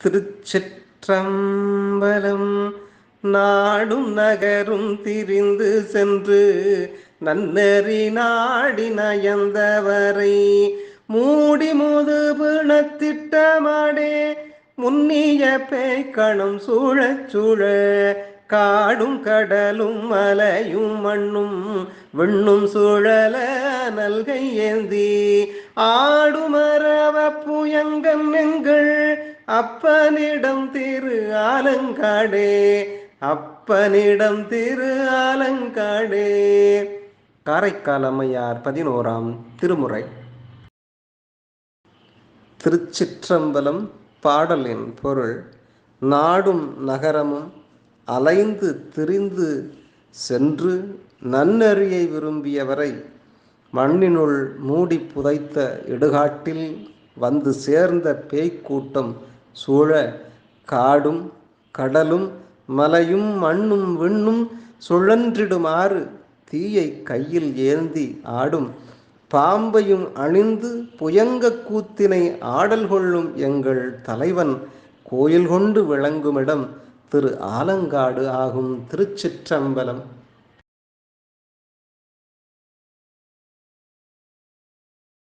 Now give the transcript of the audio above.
திருச்சிற்றம்பலம் நாடும் நகரும் திரிந்து சென்று நன்னறி நாடி நயந்தவரை மூடி முது பிணத்திட்டமாடே முன்னிய பேய்கணம் சூழச் சூழ காடும் கடலும் மலையும் மண்ணும் விண்ணும் சுழல நல்கை ஏந்தி ஆடுமரவ புயங்கம் எங்கள் அப்பனிடம் திரு ஆலங்காடே அப்பனிடம் திரு ஆலங்காடே. காரைக்கால் அம்மையார் பதினோராம் திருமுறை. திருச்சிற்றம்பலம் பாடலின் பொருள் நாடும் நகரமும் அலைந்து திரிந்து சென்று நன்னறியை விரும்பியவரை மண்ணினுள் மூடி புதைத்த இடுகாட்டில் வந்து சேர்ந்த பேய்க்கூட்டம் சூழ காடும் கடலும் மலையும் மண்ணும் விண்ணும் சுழன்றிடுமாறு தீயை கையில் ஏந்தி ஆடும். பாம்பையும் அணிந்து புயங்க கூத்தினை ஆடல் கொள்ளும் எங்கள் தலைவன் கோயில் கொண்டு விளங்குமிடம். திரு ஆலங்காடு ஆகும் திருச்சிற்றம்பலம்.